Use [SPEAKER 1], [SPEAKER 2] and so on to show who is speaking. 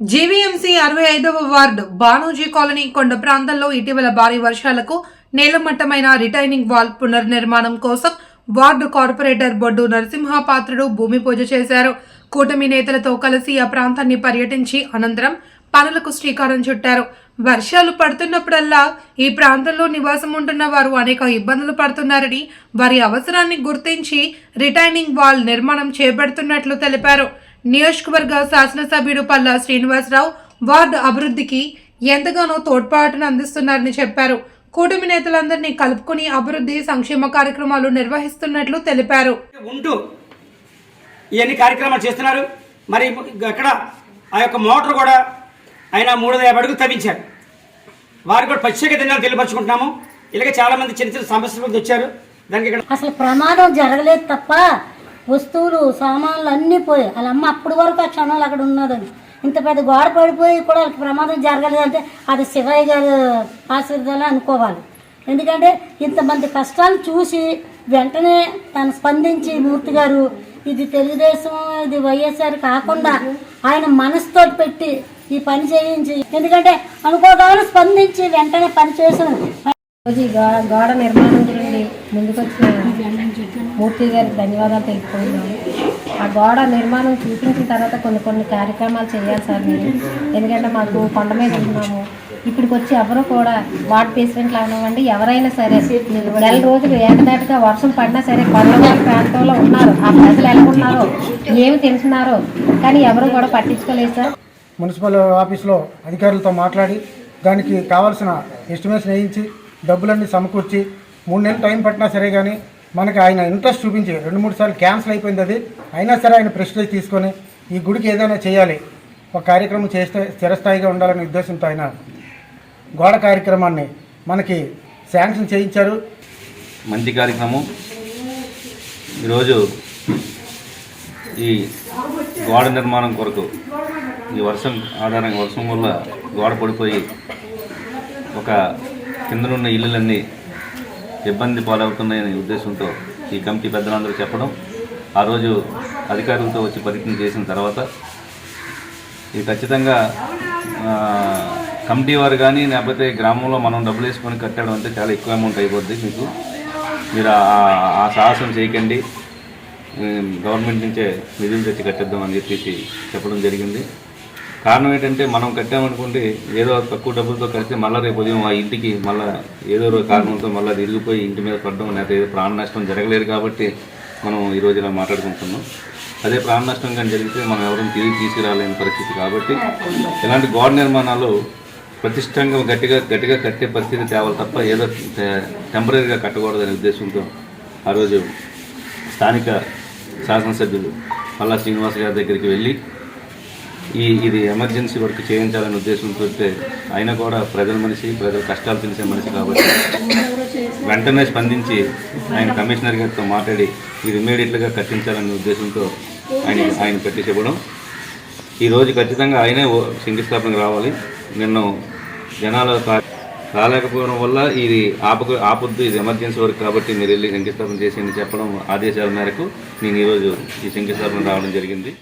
[SPEAKER 1] GVMC అరవై ఐదవ ward బానోజీ colony కొండ ప్రాంతంలో ఇటీవల భారీ వర్షాలకు నేలమట్టమైన రిటైనింగ్ వాల్ పునర్నిర్మాణం కోసం వార్డు కార్పొరేటర్ బొడ్డు నరసింహపాత్రుడు భూమి పూజ చేశారు. కూటమి నేతలతో కలిసి ఆ ప్రాంతాన్ని పర్యటించి అనంతరం పనులకు శ్రీకారం చుట్టారు. వర్షాలు పడుతున్నప్పుడల్లా ఈ ప్రాంతంలో నివాసం ఉంటున్న వారు అనేక ఇబ్బందులు పడుతున్నారని వారి అవసరాన్ని గుర్తించి రిటైనింగ్ వాల్ నిర్మాణం చేపడుతున్నట్లు తెలిపారు. నియోజకవర్గ శాసనసభ్యుడు పల్లా శ్రీనివాసరావు వార్డు అభివృద్ధికి ఎంతగానో తోడ్పాటును అందిస్తున్నారని చెప్పారు. కూటమి నేతలందరినీ కలుపుకుని అభివృద్ధి సంక్షేమ కార్యక్రమాలు నిర్వహిస్తున్నట్లు తెలిపారు.
[SPEAKER 2] ఉంటూ ఇవన్నీ కార్యక్రమాలు చేస్తున్నారు. మరి అక్కడ ఆ యొక్క మోటార్ కూడా ఆయన మూడు వందల యాభై అడుగులు తవ్వించారు. వారికి కూడా ప్రత్యేక ధన్యాలు తెలియపరుచుకుంటున్నాము. ఇలాగే చాలా మంది చిన్న చిన్న సమస్యల వచ్చారు. దానికి ఇక్కడ
[SPEAKER 3] అసలు ప్రమాదం జరగలేదు తప్ప వస్తువులు సామాన్లు అన్నీ పోయాయి. వాళ్ళ అమ్మ అప్పటి వరకు ఆ క్షణాలు అక్కడ ఉన్నదని ఇంత పెద్ద గోడ పడిపోయి కూడా వాళ్ళకి ప్రమాదం జరగలేదంటే అది శివయ్య గారు ఆశీర్వాదాలు అనుకోవాలి. ఎందుకంటే ఇంతమంది కష్టాలు చూసి వెంటనే తను స్పందించి మూర్తి గారు ఇది తెలుగుదేశం ఇది వైఎస్ఆర్ కాకుండా ఆయన మనసుతో పెట్టి ఈ పని చేయించి ఎందుకంటే అనుకోగానే స్పందించి వెంటనే పని చేసిన
[SPEAKER 4] గోడ నిర్మాణం ముందుకొచ్చిన మూర్తి గారికి ధన్యవాదాలు తెలుపుకుంటున్నాను. ఆ గోడ నిర్మాణం చూపించిన తర్వాత కొన్ని కొన్ని కార్యక్రమాలు చేయాలి సార్ మీరు. ఎందుకంటే మాకు కొండ మీద ఉన్నాము. ఇక్కడికి వచ్చి ఎవరు కూడా వార్డ్ పేషెంట్లు అవనివ్వండి ఎవరైనా సరే నెల రోజులు ఏకదాటిగా వర్షం పడినా సరే కొండవారి ప్రాంతంలో ఉన్నారు. ఆ ప్రజలు ఎలా ఉన్నారో ఏమి తెలుసున్నారో కానీ ఎవరు కూడా పట్టించుకోలేదు సార్.
[SPEAKER 5] మున్సిపల్ ఆఫీస్లో అధికారులతో మాట్లాడి దానికి కావాల్సిన ఎస్టిమేషన్ వేయించి డబ్బులన్నీ సమకూర్చి మూడు నెలలు టైం పట్టినా సరే కానీ మనకి ఆయన ఇంట్రెస్ట్ చూపించి రెండు మూడు సార్లు క్యాన్సిల్ అయిపోయింది అది. అయినా సరే ఆయన ప్రెస్టేజ్ తీసుకొని ఈ గుడికి ఏదైనా చేయాలి ఒక కార్యక్రమం చేస్తే స్థిరస్థాయిగా ఉండాలనే ఉద్దేశంతో ఆయన గోడ కార్యక్రమాన్ని మనకి శాంక్షన్ చేయించారు.
[SPEAKER 6] మంచి కార్యక్రమం. ఈరోజు ఈ గోడ నిర్మాణం కొరకు ఈ వర్షం ఆధారంగా వర్షం వల్ల గోడ పడిపోయి ఒక కిందనున్న ఇల్లులన్నీ ఇబ్బంది పాలవుతున్నాయనే ఉద్దేశంతో ఈ కమిటీ పెద్దలందరూ చెప్పడం ఆ రోజు అధికారులతో వచ్చి పరిచయం చేసిన తర్వాత ఇది ఖచ్చితంగా కమిటీ వారు కానీ లేకపోతే గ్రామంలో మనం డబ్బులు వేసుకొని కట్టడం అంటే చాలా ఎక్కువ అమౌంట్ అయిపోద్ది మీకు. మీరు ఆ- సాహసం చేయకండి. గవర్నమెంట్ నుంచే నిధులు తెచ్చి కట్టేద్దాం అని చెప్పేసి చెప్పడం జరిగింది. కారణం ఏంటంటే మనం కట్టామనుకుంటే ఏదో తక్కువ డబ్బులతో కడితే మళ్ళీ రేపు ఉదయం ఆ ఇంటికి మళ్ళీ ఏదో ఒక కారణంతో మళ్ళీ తిరిగిపోయి ఇంటి మీద పడడం లేకపోతే ఏదో ప్రాణ నష్టం జరగలేదు కాబట్టి మనం ఈరోజు ఇలా మాట్లాడుకుంటున్నాం. అదే ప్రాణ నష్టం కానీ జరిగితే మనం ఎవరిని తిరిగి తీసుకురాలేని పరిస్థితి కాబట్టి ఇలాంటి గోడ నిర్మాణాలు ప్రతిష్టంగా గట్టిగా గట్టిగా కట్టే పరిస్థితి తేవాలి తప్ప ఏదో టెంపరీగా కట్టకూడదనే ఉద్దేశంతో ఆ రోజు స్థానిక శాసనసభ్యులు పల్లా శ్రీనివాస్ గారి దగ్గరికి వెళ్ళి ఈ ఇది ఎమర్జెన్సీ వర్క్ చేయించాలనే ఉద్దేశంతో ఆయన కూడా ప్రజల మనిషి ప్రజల కష్టాలు తెలిసే మనిషి కాబట్టి వెంటనే స్పందించి ఆయన కమిషనర్ గారితో మాట్లాడి ఇది ఇమీడియట్గా కట్టించాలనే ఉద్దేశంతో ఆయన ఆయన కట్టి చెప్పడం ఖచ్చితంగా ఆయనే శంకుస్థాపనకు రావాలి. నిన్ను జనాలు రాలేకపోవడం వల్ల ఇది ఆపకు ఆపొద్దు ఇది ఎమర్జెన్సీ వర్క్ కాబట్టి మీరు వెళ్ళి శంకుస్థాపన చేసి చెప్పడం ఆదేశాల మేరకు నేను ఈరోజు ఈ శంకుస్థాపన రావడం జరిగింది.